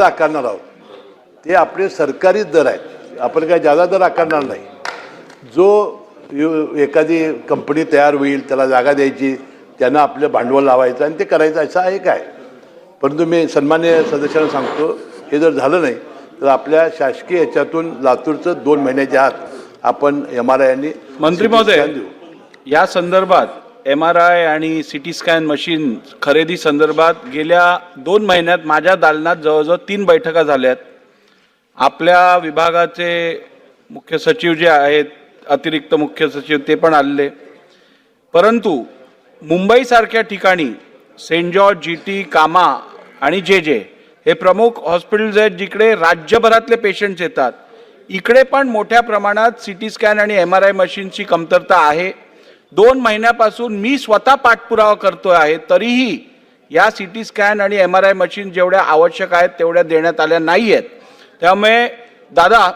आकारणार आहोत. ते आपले सरकारी दर आहेत. आपण काय जादा दर आकारणार नाही. जो एखादी कंपनी तयार होईल त्याला जागा द्यायची त्यांना आपलं भांडवल लावायचं आणि ते करायचं असं आहे. काय परंतु मी सन्मान्य सदस्यांना सांगतो हे जर झालं नाही तर आपल्या शासकीय याच्यातून लातूरचं दोन महिन्याच्या आत आपण एम आर आय आणि मंत्री महोदय या संदर्भात एम आर आय आणि सी टी स्कॅन मशीन खरेदी संदर्भात गेल्या दोन महिन्यात माझ्या दालनात जवळजवळ तीन बैठका झाल्यात. आपल्या विभागाचे मुख्य सचिव जे आहेत अतिरिक्त मुख्य सचिव ते पण आलेले. परंतु मुंबईसारख्या ठिकाणी सेंट जॉर्ज जी टी कामा आणि जे जे हे प्रमुख हॉस्पिटल्स आहेत जिकडे राज्यभरातले पेशंट्स येतात. इकडे पण मोठ्या प्रमाणात सी टी स्कॅन आणि एम आर आय मशीनची कमतरता आहे. दोन महिन्यापासून मी स्वतः पाठपुरावा करतोय आहे तरीही या सी टी स्कॅन आणि एम आर आय मशीन जेवढ्या आवश्यक आहेत तेवढ्या देण्यात आल्या नाही आहेत त्यामुळे दादा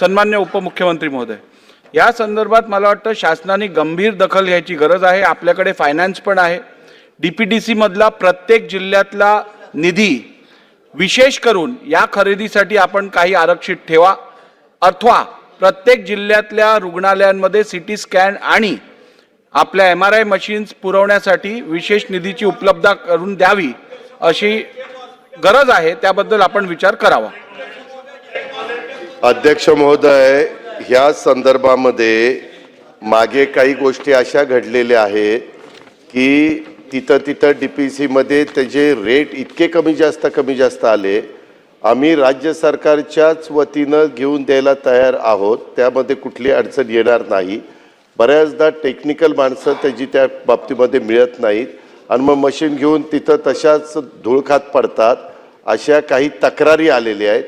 सन्मान्य उपमुख्यमंत्री महोदय या संदर्भात मला वाटतं शासनाने गंभीर दखल घ्यायची गरज आहे. आपल्याकडे फायनान्स पण आहे. डी पी डी सीमधला प्रत्येक जिल्ह्यातला निधी विशेष करून या खरेदीसाठी आपण काही आरक्षित ठेवा अथवा प्रत्येक जिल्ह्यातल्या रुग्णालयांमध्ये सी टी स्कॅन आणि आपल्या एम आर आय मशीन्स पुरवण्यासाठी विशेष निधीची उपलब्धता करून द्यावी अशी गरज आहे त्याबद्दल आपण विचार करावा. अध्यक्ष महोदय ह्या संदर्भामध्ये मागे काही गोष्टी अशा घडलेल्या आहेत की तिथं तिथं डी पी सीमध्ये त्याचे रेट इतके कमी जास्त कमी जास्त आले आम्ही राज्य सरकारच्याच वतीनं घेऊन द्यायला तयार आहोत. त्यामध्ये कुठली अडचण येणार नाही. बऱ्याचदा टेक्निकल माणसं त्याची त्या बाबतीमध्ये मिळत नाहीत. आणि मग मशीन घेऊन तिथं तशाच धुळखात पडतात. अशा काही तक्रारी आलेल्या आहेत.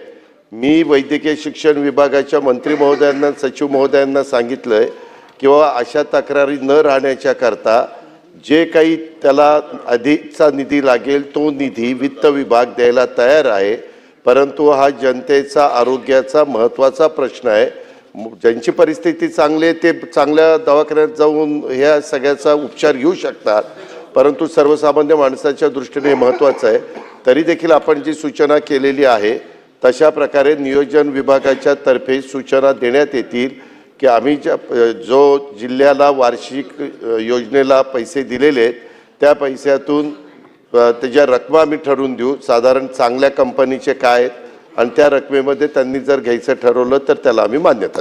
मी वैद्यकीय शिक्षण विभागाच्या मंत्री महोदयांना सचिव महोदयांना सांगितलं आहे किंवा अशा तक्रारी न राहण्याच्या करता जे काही त्याला अधिकचा निधी लागेल तो निधी वित्त विभाग द्यायला तयार आहे. परंतु हा जनतेचा आरोग्याचा महत्त्वाचा प्रश्न आहे. ज्यांची परिस्थिती चांगली आहे ते चांगल्या दवाखान्यात जाऊन ह्या सगळ्याचा उपचार घेऊ शकतात. परंतु सर्वसामान्य माणसाच्या दृष्टीने हे महत्त्वाचं आहे. तरी देखील आपण जी सूचना केलेली आहे तशा प्रकारे नियोजन विभागाच्या तर्फे सूचना देण्यात येतील की आम्ही ज्या जो जिल्ह्याला वार्षिक योजनेला पैसे दिलेले आहेत त्या पैशातून त्याच्या रकमा आम्ही ठरवून देऊ साधारण चांगल्या कंपनीचे काय आहेत आणि त्या रकमेमध्ये त्यांनी जर घ्यायचं ठरवलं तर त्याला आम्ही मान्यता देऊ.